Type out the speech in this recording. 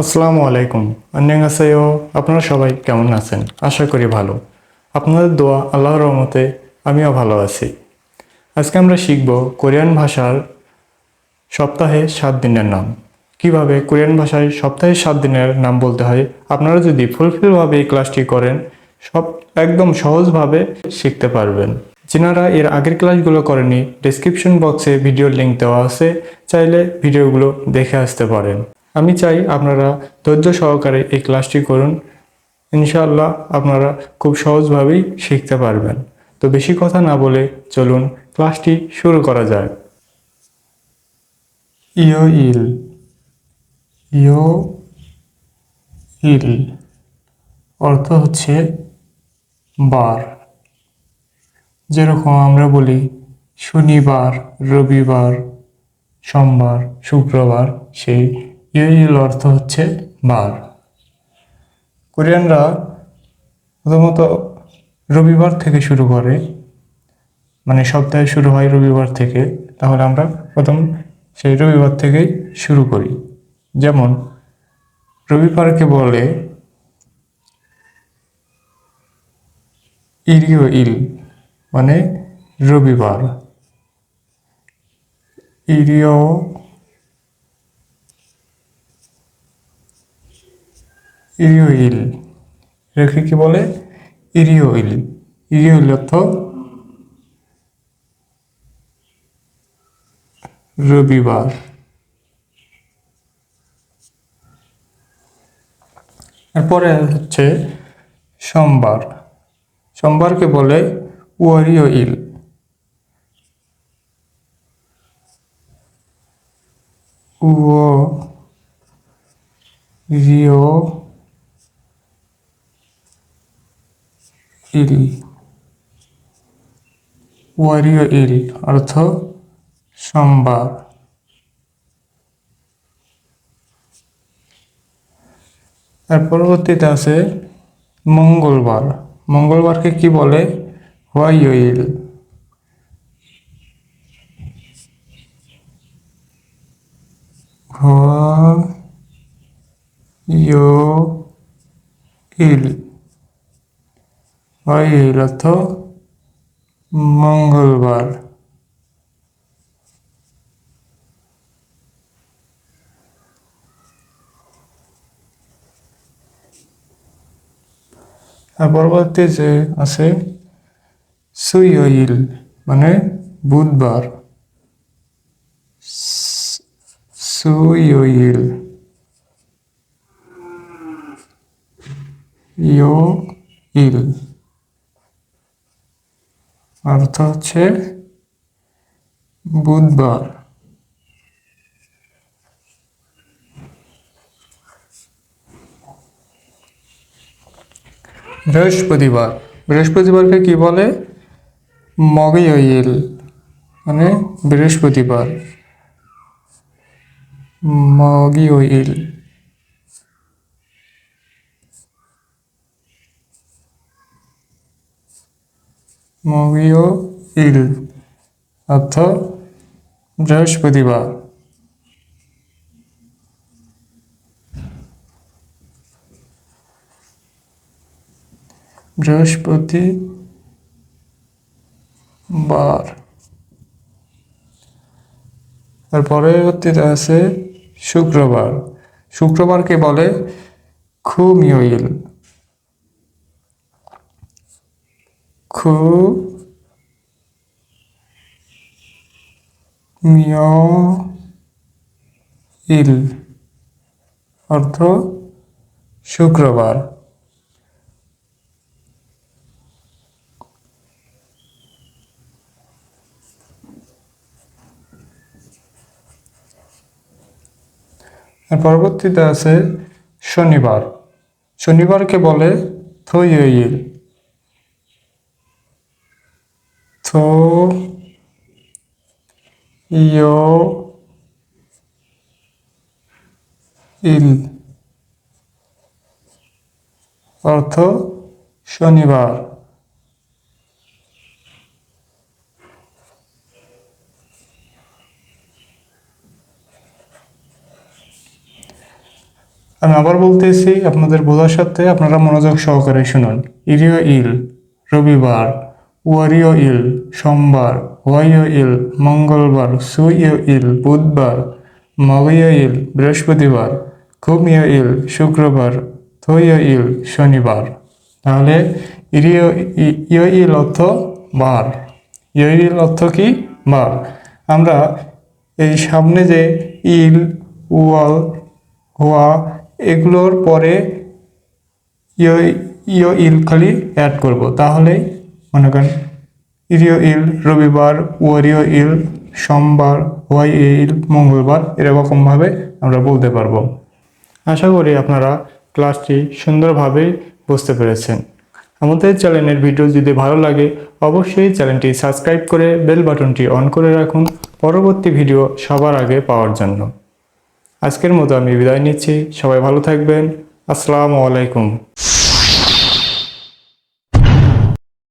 আসসালামু আলাইকুম। আন্যাঙ্গাসাইও আপনারা সবাই কেমন আছেন? আশা করি ভালো। আপনাদের দোয়া আল্লাহর রহমতে আমিও ভালো আছি। আজকে আমরা শিখব কোরিয়ান ভাষার সপ্তাহে সাত দিনের নাম। কীভাবে কোরিয়ান ভাষায় সপ্তাহে সাত দিনের নাম বলতে হয়, আপনারা যদি ফুলফিলভাবে এই ক্লাসটি করেন, সব একদম সহজভাবে শিখতে পারবেন। যেনারা এর আগের ক্লাসগুলো করেনি ডেসক্রিপশন বক্সে ভিডিওর লিঙ্ক দেওয়া আছে, চাইলে ভিডিওগুলো দেখে আসতে পারেন। আমি চাই আপনারা ধৈর্য সহকারে এই ক্লাসটি করুন। ইনশাআল্লাহ আপনারা খুব সহজভাবেই শিখতে পারবেন। তো বেশি কথা না বলে চলুন ক্লাসটি শুরু করা যায় ইয় ইল। ইয় ইল অর্থ হচ্ছে বার। যেরকম আমরা বলি শনিবার, রবিবার, সোমবার, শুক্রবার, সেই ইল অর্থ হচ্ছে বার। কোরিয়ানরা প্রথমত রবিবার থেকে শুরু করে মানে সপ্তাহে শুরু হয় রবিবার থেকে, তাহলে আমরা প্রথম সেই রবিবার থেকেই শুরু করি। যেমন, রবিবারকে বলে ইরিও ইল মানে রবিবার। ইরিও ইরিও ইল রেখে কি বলে? ইরিও ইল ইরিও ইল অর্থ রবিবার। এরপরে হচ্ছে সোমবার। সোমবারকে বলে ওয়ারিও ইল ও রিও ইল ওয়ারিও ইল অর্থ সোমবার আর পরবর্তীতে আছে মঙ্গলবার। মঙ্গলবারকে কি বলে? হোয়াইল ইল হোয়াইল অর্থ মঙ্গলবার। পরবর্তী যে আছে সুইল মানে বুধবার। সুইল ইয় ইল অর্থ হচ্ছে বুধবার। বৃহস্পতিবার। বৃহস্পতিবারকে কি বলে? মগিয়ইল মানে বৃহস্পতিবার। মগিয়ইল মগিয় ইল অর্থ বৃহস্পতিবার। বৃহস্পতি বার তার পরবর্তীতে আছে শুক্রবার। শুক্রবারকে বলে খুমিওইল খু মিয় ইল অর্থ শুক্রবার। পরবর্তীতে আছে শনিবার। শনিবারকে বলে থইল থো ইয় ইল অর্থ শনিবার। আমি আবার বলতেছি, আপনাদের বোঝার সাথে আপনারা মনোযোগ সহকারে শুনুন। ইরিও ইল, রবিবার। ওয়ারিয় ইল, সোমবার। ওয়াইয় ইল, মঙ্গলবার। সুইয় ইল, বুধবার। মগীয় ইল, বৃহস্পতিবার। কুমিয় ইল, শুক্রবার। থইয় ইল, শনিবার। তাহলে ইরিয় ইয় ইল অর্থ বার। ইয় ইল অর্থ কি? বার। আমরা এই সামনে যে ইল, ওয়াল হওয়া এগুলোর পরে ইয় ইল খালি অ্যাড করব। তাহলেই মনে করেন ইরিয় ইল, রবিবার ওয়ারিয় ইল, সোমবার ওয়াই ইল, মঙ্গলবার, এরকমভাবে আমরা বলতে পারব। আশা করি আপনারা ক্লাসটি সুন্দরভাবে বুঝতে পেরেছেন। আমাদের চ্যানেলের ভিডিও যদি ভালো লাগে, অবশ্যই চ্যানেলটি সাবস্ক্রাইব করে বেল বাটনটি অন করে রাখুন পরবর্তী ভিডিও সবার আগে পাওয়ার জন্য। আজকের মতো আমি বিদায় নিচ্ছি। সবাই ভালো থাকবেন। আসসালামু আলাইকুম।